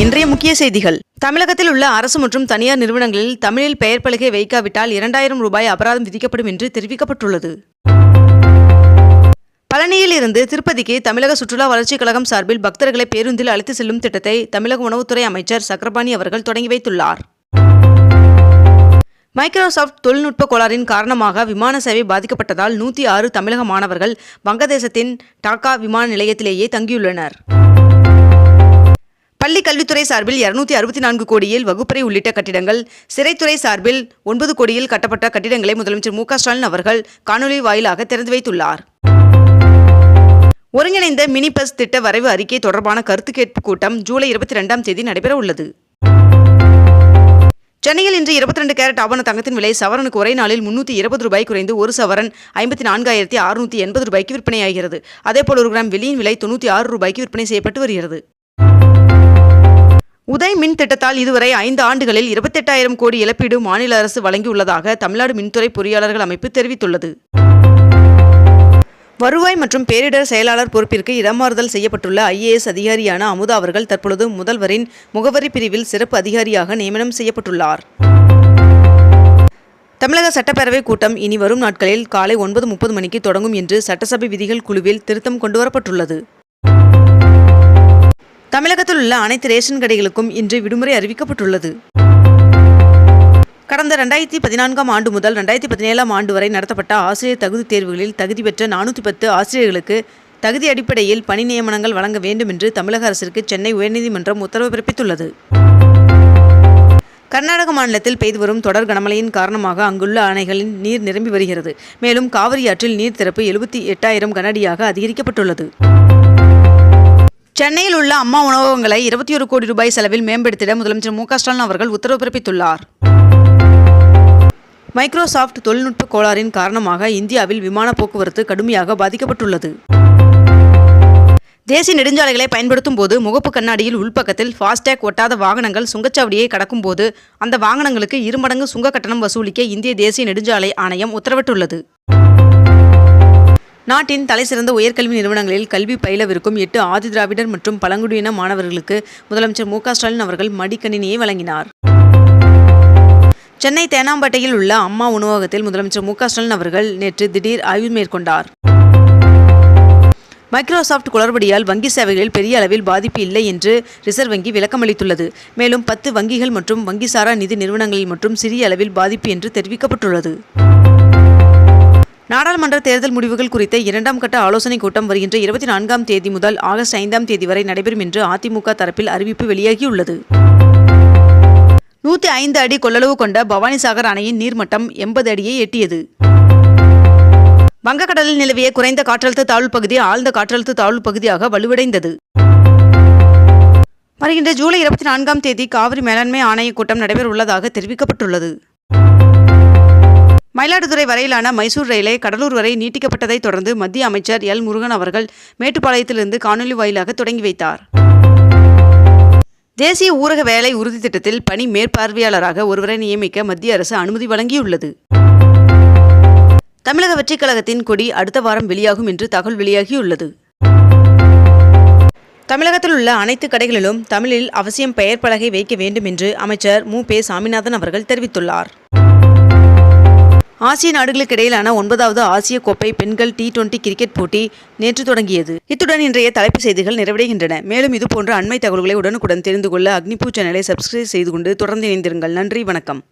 இன்றைய முக்கிய செய்திகள். தமிழகத்தில் உள்ள அரசு மற்றும் தனியார் நிறுவனங்களில் தமிழில் பெயர் பலகை வைக்காவிட்டால் இரண்டாயிரம் ரூபாய் அபராதம் விதிக்கப்படும் என்று தெரிவிக்கப்பட்டுள்ளது. பழனியில் இருந்து திருப்பதிக்கு தமிழக சுற்றுலா வளர்ச்சிக் கழகம் சார்பில் பக்தர்களை பேருந்தில் அழைத்து செல்லும் திட்டத்தை தமிழக உணவுத்துறை அமைச்சர் சக்கரபாணி அவர்கள் தொடங்கி வைத்துள்ளார். மைக்ரோசாஃப்ட் தொழில்நுட்ப கோளாறின் காரணமாக விமான சேவை பாதிக்கப்பட்டதால் நூற்றி ஆறு தமிழக மாணவர்கள் வங்கதேசத்தின் டாக்கா விமான நிலையத்திலேயே தங்கியுள்ளனர். பள்ளி கல்வித்துறை சார்பில் இருநூத்தி அறுபத்தி நான்கு கோடியில் வகுப்பறை உள்ளிட்ட கட்டிடங்கள் சிறைத்துறை சார்பில் ஒன்பது கோடியில் கட்டப்பட்ட கட்டிடங்களை முதலமைச்சர் மு ஸ்டாலின் அவர்கள் காணொலி வாயிலாக திறந்து வைத்துள்ளார். ஒருங்கிணைந்த மினி பஸ் திட்ட வரைவு அறிக்கை தொடர்பான கருத்து கேட்பு கூட்டம் ஜூலை இருபத்தி ரெண்டாம் தேதி நடைபெற உள்ளது. சென்னையில் இன்று இருபத்தி ரெண்டு கேரட் ஆவண தங்கத்தின் விலை சவரனுக்கு ஒரே நாளில் முன்னூற்றி இருபது ரூபாய் குறைந்து ஒரு சவரன் ஐம்பத்தி நான்காயிரத்தி அறுநூற்றி எண்பது ரூபாய்க்கு விற்பனையாகிறது. அதேபோல் ஒரு கிராம் வெளியின் விலை தொண்ணூற்றி ஆறு ரூபாய்க்கு விற்பனை செய்யப்பட்டு வருகிறது. உதய் மின் திட்டத்தால் இதுவரை ஐந்து ஆண்டுகளில் இருபத்தெட்டாயிரம் கோடி இழப்பீடு மாநில அரசு வழங்கியுள்ளதாக தமிழ்நாடு மின்துறை பொறியாளர்கள் அமைப்பு தெரிவித்துள்ளது. வருவாய் மற்றும் பேரிடர் செயலாளர் பொறுப்பிற்கு இடமாறுதல் செய்யப்பட்டுள்ள ஐஏஎஸ் அதிகாரியான அமுதா அவர்கள் தற்பொழுது முதல்வரின் முகவரி பிரிவில் சிறப்பு அதிகாரியாக நியமனம் செய்யப்பட்டுள்ளார். தமிழக சட்டப்பேரவை கூட்டம் இனி வரும் நாட்களில் காலை ஒன்பது முப்பது மணிக்கு தொடங்கும் என்று சட்டசபை விதிகள் குழுவில் திருத்தம் கொண்டுவரப்பட்டுள்ளது தமிழகத்தில் உள்ள அனைத்து ரேஷன் கடைகளுக்கும் இன்று விடுமுறை அறிவிக்கப்பட்டுள்ளது. கடந்த ரெண்டாயிரத்தி பதினான்காம் ஆண்டு முதல் ரெண்டாயிரத்தி பதினேழாம் ஆண்டு வரை நடத்தப்பட்ட ஆசிரியர் தகுதி தேர்வுகளில் தகுதி பெற்ற நானூற்றி பத்து ஆசிரியர்களுக்கு தகுதி அடிப்படையில் பணி நியமனங்கள் வழங்க வேண்டும் என்று தமிழக அரசிற்கு சென்னை உயர்நீதிமன்றம் உத்தரவு பிறப்பித்துள்ளது. கர்நாடக மாநிலத்தில் பெய்து வரும் தொடர் கனமழையின் காரணமாக அங்குள்ள அணைகளின் நீர் நிரம்பி வருகிறது. மேலும் காவிரி ஆற்றில் நீர் திறப்பு எழுபத்தி எட்டாயிரம் கனஅடியாக அதிகரிக்கப்பட்டுள்ளது. சென்னையில் உள்ள அம்மா உணவகங்களை இருபத்தி ஒரு கோடி ரூபாய் செலவில் மேம்படுத்திட முதலமைச்சர் மு ஸ்டாலின் அவர்கள் உத்தரவு பிறப்பித்துள்ளார். மைக்ரோசாஃப்ட் தொழில்நுட்ப கோளாறின் காரணமாக இந்தியாவில் விமான போக்குவரத்து கடுமையாக பாதிக்கப்பட்டுள்ளது. தேசிய நெடுஞ்சாலைகளை பயன்படுத்தும் போது முகப்பு கண்ணாடியில் உள்பக்கத்தில் ஃபாஸ்டேக் ஒட்டாத வாகனங்கள் சுங்கச்சாவடியை கடக்கும் போது அந்த வாகனங்களுக்கு இருமடங்கு சுங்க கட்டணம் வசூலிக்க இந்திய தேசிய நெடுஞ்சாலை ஆணையம் உத்தரவிட்டுள்ளது. நாட்டின் தலைசிறந்த உயர்கல்வி நிறுவனங்களில் கல்வி பயிலவிருக்கும் எட்டு ஆதிதிராவிடர் மற்றும் பழங்குடியின மாணவர்களுக்கு முதலமைச்சர் மு ஸ்டாலின் அவர்கள் மடிக்கணினியை வழங்கினார். சென்னை தேனாம்பேட்டையில் உள்ள அம்மா உணவகத்தில் முதலமைச்சர் மு ஸ்டாலின் அவர்கள் நேற்று திடீர் ஆய்வு மேற்கொண்டார். மைக்ரோசாஃப்ட் குளறுபடியால் வங்கி சேவைகளில் பெரிய அளவில் பாதிப்பு இல்லை என்று ரிசர்வ் வங்கி விளக்கமளித்துள்ளது மேலும் பத்து வங்கிகள் மற்றும் வங்கிசாரா நிதி நிறுவனங்களில் மற்றும் சிறிய அளவில் பாதிப்பு என்று தெரிவிக்கப்பட்டுள்ளது. நாடாளுமன்ற தேர்தல் முடிவுகள் குறித்த இரண்டாம் கட்ட ஆலோசனைக் கூட்டம் வருகின்ற இருபத்தி நான்காம் தேதி முதல் ஆகஸ்ட் ஐந்தாம் தேதி வரை நடைபெறும் என்று அதிமுக தரப்பில் அறிவிப்பு வெளியாகியுள்ளது. நூற்றி ஐந்து அடி கொள்ளளவு கொண்ட பவானிசாகர் அணையின் நீர்மட்டம் எண்பது அடியை எட்டியது. வங்கக்கடலில் நிலவிய குறைந்த காற்றழுத்த தாழ்வு பகுதி ஆழ்ந்த காற்றழுத்த தாழ்வு பகுதியாக வலுவடைந்தது. வருகின்ற ஜூலை இருபத்தி நான்காம் தேதி காவிரி மேலாண்மை ஆணையக் கூட்டம் நடைபெற உள்ளதாக தெரிவிக்கப்பட்டுள்ளது. மயிலாடுதுறை வரையிலான மைசூர் ரயிலை கடலூர் வரை நீட்டிக்கப்பட்டதைத் தொடர்ந்து மத்திய அமைச்சர் எல். முருகன் அவர்கள் மேட்டுப்பாளையத்திலிருந்து காணொலி வாயிலாக தொடங்கி வைத்தார். தேசிய ஊரக வேலை உறுதி திட்டத்தில் பணி மேற்பார்வையாளராக ஒருவரை நியமிக்க மத்திய அரசு அனுமதி வழங்கியுள்ளது. தமிழக வெற்றிக் கழகத்தின் கொடி அடுத்த வாரம் வெளியாகும் என்று தகவல் வெளியாகியுள்ளது. தமிழகத்தில் உள்ள அனைத்து கடைகளிலும் தமிழில் அவசியம் பெயர் பலகை வைக்க வேண்டும் என்று அமைச்சர் மு. பே. சாமிநாதன் அவர்கள் தெரிவித்துள்ளார். ஆசிய நாடுகளுக்கு இடையிலான ஒன்பதாவது ஆசிய கோப்பை பெண்கள் டி டுவெண்டி கிரிக்கெட் போட்டி நேற்று தொடங்கியது. இத்துடன் இன்றைய தலைப்புச் செய்திகள் நிறைவடைகின்றன. மேலும் இதுபோன்ற அண்மை தகவல்களை உடனுக்குடன் தெரிந்து கொள்ள அக்னிபூ சேனலை சப்ஸ்கிரைப் செய்து கொண்டு தொடர்ந்து இணைந்திருங்கள். நன்றி வணக்கம்.